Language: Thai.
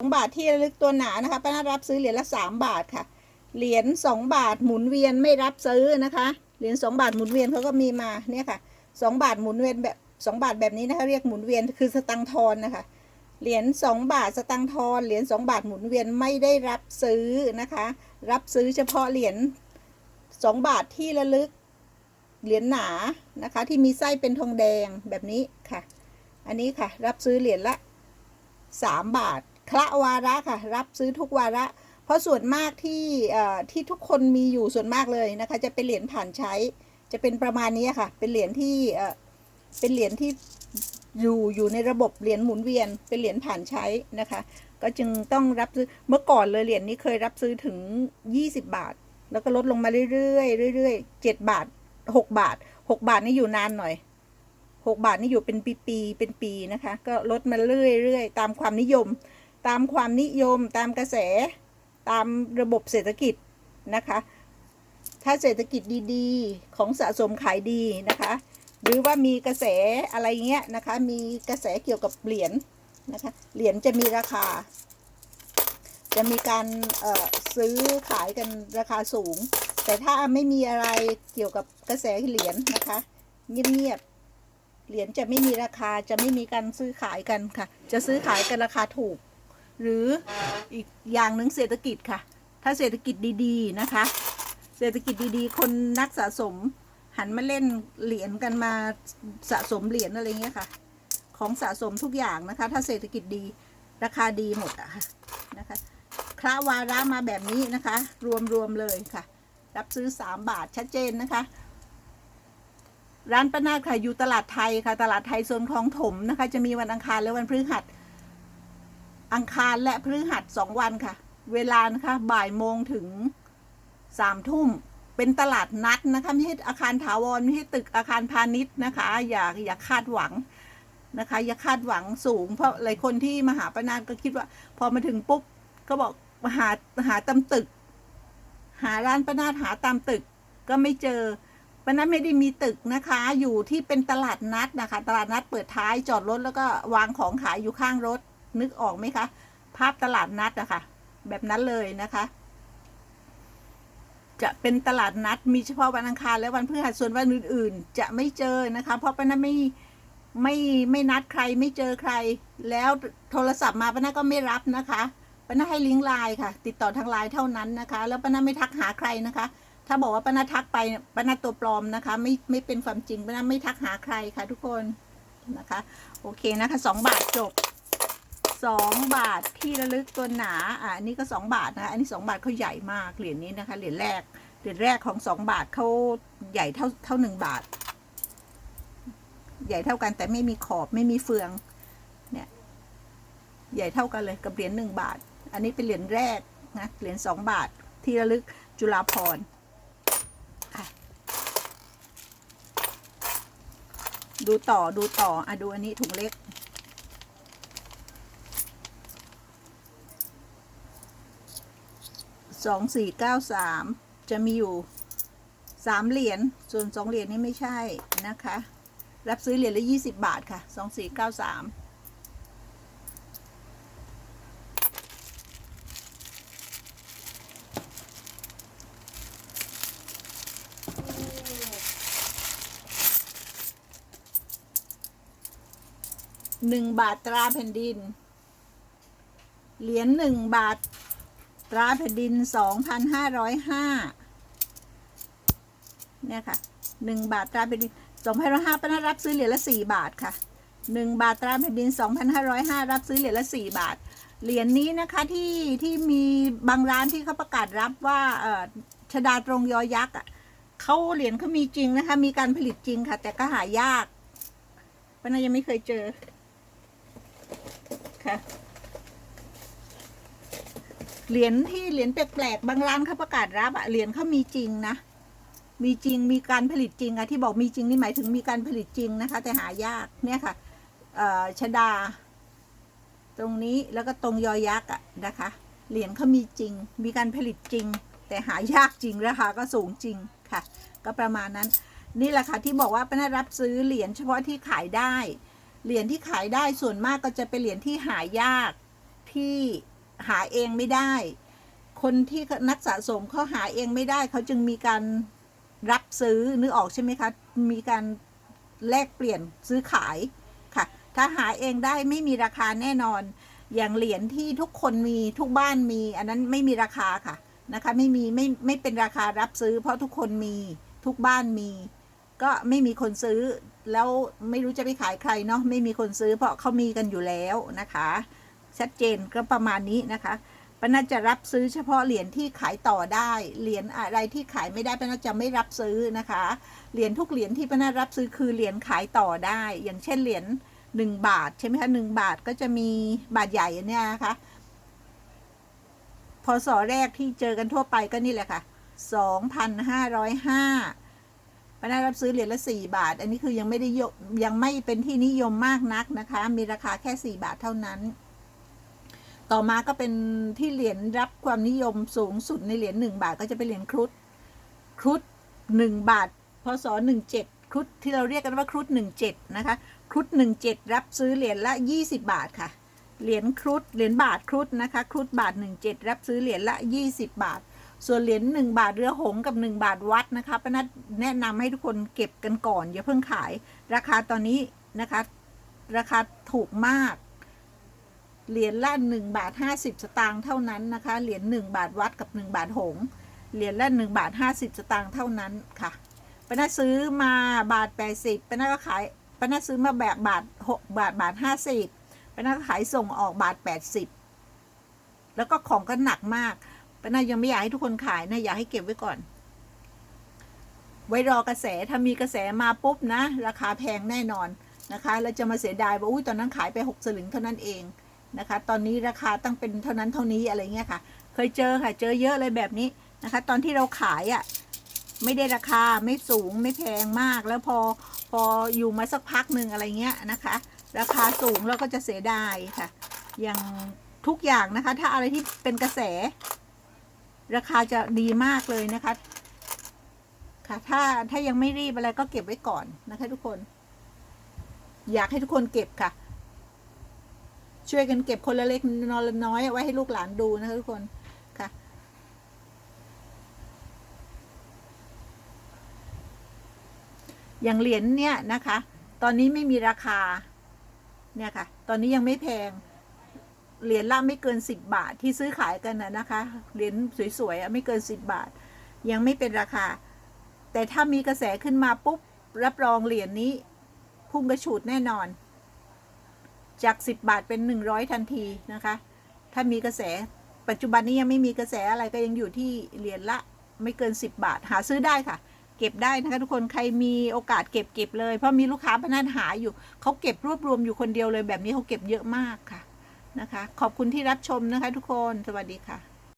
สองบาทที่ระลึกตัวหนานะคะป้านารับซื้อเหรียญละสามบาทค่ะ เหรียญสองบาทหมุนเวียนไม่รับซื้อนะคะ เหรียญสองบาทหมุนเวียนเขาก็มีมาเนี่ยค่ะสองบาทหมุนเวียนแบบสองบาทแบบนี้นะคะเรียกหมุนเวียนคือสตังทอนนะคะ เหรียญสองบาทสตังทอนเหรียญสองบาทหมุนเวียนไม่ได้รับซื้อนะคะ รับซื้อเฉพาะเหรียญสองบาทที่ระลึกเหรียญหนานะคะ ที่มีไส้เป็นทองแดงแบบนี้ค่ะ อันนี้ค่ะ รับซื้อเหรียญละสามบาท คละวาระค่ะ รับซื้อทุกวาระ เพราะส่วนมากที่ที่ทุกคนมีอยู่ส่วนมากเลยนะคะ จะเป็นเหรียญผ่านใช้ จะเป็นประมาณนี้ค่ะ เป็นเหรียญที่เอ่อเป็นเหรียญที่อยู่อยู่ในระบบเหรียญหมุนเวียน เป็นเหรียญผ่านใช้นะคะ ก็จึงต้องรับซื้อเมื่อก่อนเลยเหรียญนี้เคยรับซื้อถึง 20 บาท แล้วก็ลดลงมาเรื่อยๆเรื่อยๆ7บาท 6 บาท 6 บาทนี่อยู่นานหน่อย 6 บาทนี่อยู่เป็นปีๆเป็นปีนะคะ ก็ลดมาเรื่อยๆตามความนิยม ตามความนิยมตามกระแสตามระบบเศรษฐกิจนะคะ ถ้าเศรษฐกิจดีๆ ของสะสมขายดีนะคะ หรือว่ามีกระแสอะไรเงี้ยนะคะ มีกระแสเกี่ยวกับเหรียญนะคะ เหรียญจะมีราคา จะมีการเออซื้อขายกันราคาสูง แต่ถ้าไม่มีอะไรเกี่ยวกับกระแสเหรียญนะคะ เงียบๆ เหรียญจะไม่มีราคา จะไม่มีการซื้อขายกันค่ะ จะซื้อขายกันราคาถูก หรืออีกอย่างหนึ่งเศรษฐกิจค่ะ ถ้าเศรษฐกิจดีๆนะคะ เศรษฐกิจดีๆ คนนักสะสมหันมาเล่นเหรียญกันมาสะสมเหรียญอะไรเงี้ยค่ะ ของสะสมทุกอย่างนะคะ ถ้าเศรษฐกิจดีราคาดีหมดอะค่ะนะคะคระวาระมาแบบนี้นะคะ รวมๆเลยค่ะ รับซื้อ 3 บาทชัดเจนนะคะ ร้านป้านาคค่ะอยู่ตลาดไทยค่ะ ตลาดไทยโซนคลองถมนะคะ จะมีวันอังคารและวันพฤหัส อังคารและพฤหัสสองวันค่ะ เวลานะคะบ่ายโมงถึงสามทุ่มเป็นตลาดนัดนะคะไม่ใช่อาคารถาวรไม่ใช่ตึกอาคารพาณิชย์นะคะ อย่าอย่าคาดหวังนะคะ อย่าคาดหวังสูง เพราะหลายคนที่มาหาป้านาคก็คิดว่า พอมาถึงปุ๊บก็บอกมาหาหาตามตึก หาร้านป้านาคหาตามตึกก็ไม่เจอป้านาคไม่ได้มีตึกนะคะ อยู่ที่เป็นตลาดนัดนะคะ ตลาดนัดเปิดท้ายจอดรถแล้วก็วางของขายอยู่ข้างรถ นึกออกไหมคะ ภาพตลาดนัดอะค่ะ แบบนั้นเลยนะคะ จะเป็นตลาดนัดมีเฉพาะวันอังคารและวันพฤหัสส่วนวันอื่น ๆ จะไม่เจอนะคะ เพราะป้านาไม่ไม่ไม่นัดใครไม่เจอใคร แล้วโทรศัพท์มาป้านาก็ไม่รับนะคะป้านาให้ลิงก์ไลน์ค่ะ ติดต่อทางไลน์เท่านั้นนะคะ แล้วป้านาไม่ทักหาใครนะคะถ้าบอกว่าป้านาทักไปป้านาตัวปลอมนะคะ ไม่ไม่เป็นความจริงป้านาไม่ทักหาใครค่ะทุกคนนะคะ โอเคนะคะสองบาทจบ สองบาทที่ระลึกตัวหนาอะอันนี้ก็สองบาทนะคะอันนี้สองบาทเขาใหญ่มากเหรียญนี้นะคะเหรียญแรกเหรียญแรกของสองบาทเขาใหญ่เท่าเท่าหนึ่งบาท ใหญ่เท่ากันแต่ไม่มีขอบไม่มีเฟืองเนี่ยใหญ่เท่ากันเลยกับเหรียญหนึ่งบาท อันนี้เป็นเหรียญแรกนะเหรียญสองบาทที่ระลึกจุฬาภรณ์ดูต่อดูต่ออะดูอันนี้ถุงเล็ก สองสี่เก้าสามจะมีอยู่สามเหรียญส่วนสองเหรียญนี้ไม่ใช่นะคะ รับซื้อเหรียญละยี่สิบบาทค่ะสองสี่เก้าสามหนึ่งบาทตราแผ่นดิน เหรียญหนึ่งบาท ตราแผ่นดินสองพันห้าร้อยห้าเนี่ยค่ะหนึ่งบาทตราแผ่นดินสองพันห้าป้านารับซื้อเหรียญละสี่บาทค่ะหนึ่งบาทตราแผ่นดินสองพันห้าร้อยห้ารับซื้อเหรียญละสี่บาท เหรียญนี้นะคะที่ที่มีบางร้านที่เขาประกาศรับว่าเออชดาตรงยอยักษ์อะเขาเหรียญเขามีจริงนะคะ มีการผลิตจริงค่ะ แต่ก็หายากป้านายังไม่เคยเจอค่ะ เหรียญที่เหรียญแปลกๆบางร้านเขาประกาศรับอะเหรียญเขามีจริงนะ มีจริงมีการผลิตจริงอะที่บอกมีจริงนี่หมายถึงมีการผลิตจริงนะคะ แต่หายากเนี่ยค่ะเอ่อชดา ตรงนี้แล้วก็ตรงยอยักษ์อะนะคะ เหรียญเขามีจริง มีการผลิตจริง แต่หายากจริงราคาก็สูงจริงค่ะ ก็ประมาณนั้น นี่แหละค่ะที่บอกว่าเป้านรับซื้อเหรียญเฉพาะที่ขายได้ เหรียญที่ขายได้ส่วนมากก็จะเป็นเหรียญที่หายากที่ หาเองไม่ได้ คนที่นักสะสมเขาหาเองไม่ได้เขาจึงมีการรับซื้อนึกออกใช่ไหมคะ มีการแลกเปลี่ยนซื้อขายค่ะ ถ้าหาเองได้ไม่มีราคาแน่นอน อย่างเหรียญที่ทุกคนมีทุกบ้านมี อันนั้นไม่มีราคาค่ะนะคะไม่มีไม่ไม่เป็นราคารับซื้อ เพราะทุกคนมีทุกบ้านมี ก็ไม่มีคนซื้อแล้วไม่รู้จะไปขายใครเนาะไม่มีคนซื้อเพราะเขามีกันอยู่แล้วนะคะ ชัดเจนก็ประมาณนี้นะคะป้าน่าจะรับซื้อเฉพาะเหรียญที่ขายต่อได้ เหรียญอะไรที่ขายไม่ได้ป้าน่าจะไม่รับซื้อนะคะ เหรียญทุกเหรียญที่ป้าน่ารับซื้อคือเหรียญขายต่อได้ อย่างเช่นเหรียญหนึ่งบาทใช่ไหมคะหนึ่งบาทก็จะมีบาทใหญ่นเนี้ยนะคะพศแรกที่เจอกันทั่วไปก็นี่แหละค่ะสองพันห้าร้อยห้าปานารับซื้อเหรียญละสี่บาท อันนี้คือยังไม่ได้ยกยังไม่เป็นที่นิยมมากนักนะคะ มีราคาแค่สี่บาทเท่านั้น ต่อมาก็เป็นที่เหรียญรับความนิยมสูงสุดในเหรียญหนึ่งบาทก็จะเป็นเหรียญครุฑครุฑหนึ่งบาทพศหนึ่งเจ็ดครุฑที่เราเรียกกันว่าครุฑหนึ่งเจ็ดนะคะครุฑหนึ่งเจ็ดรับซื้อเหรียญละยี่สิบาทค่ะเหรียญครุฑเหรียญบาทครุฑนะคะครุฑบาทหนึ่งเจ็ดรับซื้อเหรียญละยี่สิบบาท ส่วนเหรียญหนึ่งบาทเรือหงกับหนึ่งบาทวัดนะคะป้านัดแนะนำให้ทุกคนเก็บกันก่อนอย่าเพิ่งขาย ราคาตอนนี้นะคะ ราคาถูกมาก เหรียญละหนึ่งบาทห้าสิบสตางค์เท่านั้นนะคะ เหรียญหนึ่งบาทวัดกับหนึ่งบาทหง เหรียญละหนึ่งบาทห้าสิบสตางค์เท่านั้นค่ะป้านัดซื้อมาบาทแปดสิบป้านัดก็ขายป้านัดซื้อมาแบบบาทหกบาทบาทห้าสิบป้านัดก็ขายส่งออกบาทแปดสิบแล้วก็ของก็หนักมากป้านัดยังไม่อยากให้ทุกคนขายนะอยากให้เก็บไว้ก่อน ไว้รอกระแสถ้ามีกระแสมาปุ๊บนะ ราคาแพงแน่นอนนะคะ แล้วจะมาเสียดายว่าอุ้ยตอนนั้นขายไปหกสลึงเท่านั้นเอง นะคะ ตอนนี้ราคาตั้งเป็นเท่านั้นเท่านี้อะไรเงี้ยค่ะ เคยเจอค่ะ เจอเยอะเลยแบบนี้นะคะ ตอนที่เราขายอะ่ะไม่ได้ราคาไม่สูงไม่แพงมาก แล้วพอพออยู่มาสักพักหนึ่งอะไรเงี้ยนะคะ ราคาสูงเราก็จะเสียดายค่ะ อย่างทุกอย่างนะคะ ถ้าอะไรที่เป็นกระแส ราคาจะดีมากเลยนะคะ ค่ะ ถ้าถ้ายังไม่รีบอะไรก็เก็บไว้ก่อนนะคะ ทุกคน อยากให้ทุกคนเก็บค่ะ ช่วยกันเก็บคนละเล็กนอนละน้อยไว้ให้ลูกหลานดูนะคะทุกคนค่ะอย่างเหรียญเนี่ยนะคะ ตอนนี้ไม่มีราคาเนี่ยค่ะ ตอนนี้ยังไม่แพงเหรียญละไม่เกินสิบบาทที่ซื้อขายกันนะนะคะ เหรียญสวยๆไม่เกินสิบบาท ยังไม่เป็นราคา แต่ถ้ามีกระแสขึ้นมาปุ๊บ รับรองเหรียญนี้ พุ่งกระฉูดแน่นอน จาก 10 บาทเป็น 100 ทันทีนะคะ ถ้ามีกระแสปัจจุบันนี้ยังไม่มีกระแสอะไรก็ยังอยู่ที่เหรียญละไม่เกิน 10บบาทหาซื้อได้ค่ะ เก็บได้นะคะทุกคนใครมีโอกาสเก็บเก็บเลย เพราะมีลูกค้าพนันหาอยู่เขาเก็บรวบรวมอยู่คนเดียวเลยแบบนี้เขาเก็บเยอะมากค่ะนะคะ ขอบคุณที่รับชมนะคะทุกคนสวัสดีค่ะ